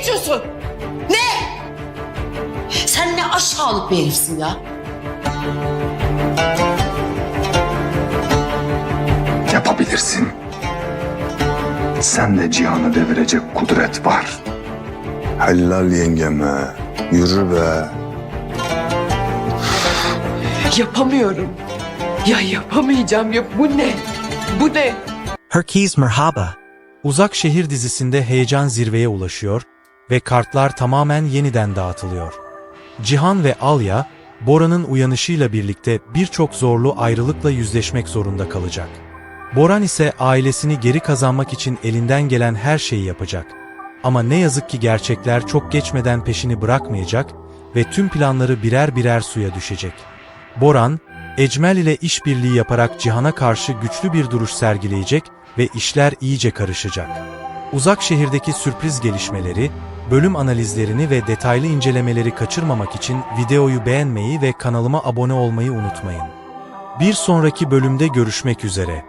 geçiyorsun? Ne? Sen ne aşağılık bir herifsin ya. Yapabilirsin. Sen de cihanı devirecek kudret var. Helal yengeme. Yürü be. Yapamıyorum. Ya yapamayacağım ya. Bu ne? Bu ne? Herkes merhaba. Uzak Şehir dizisinde heyecan zirveye ulaşıyor ve kartlar tamamen yeniden dağıtılıyor. Cihan ve Alya, Bora'nın uyanışıyla birlikte birçok zorlu ayrılıkla yüzleşmek zorunda kalacak. Boran ise ailesini geri kazanmak için elinden gelen her şeyi yapacak. Ama ne yazık ki gerçekler çok geçmeden peşini bırakmayacak ve tüm planları birer birer suya düşecek. Boran, Ecmel ile işbirliği yaparak Cihan'a karşı güçlü bir duruş sergileyecek ve işler iyice karışacak. Uzak şehirdeki sürpriz gelişmeleri, bölüm analizlerini ve detaylı incelemeleri kaçırmamak için videoyu beğenmeyi ve kanalıma abone olmayı unutmayın. Bir sonraki bölümde görüşmek üzere.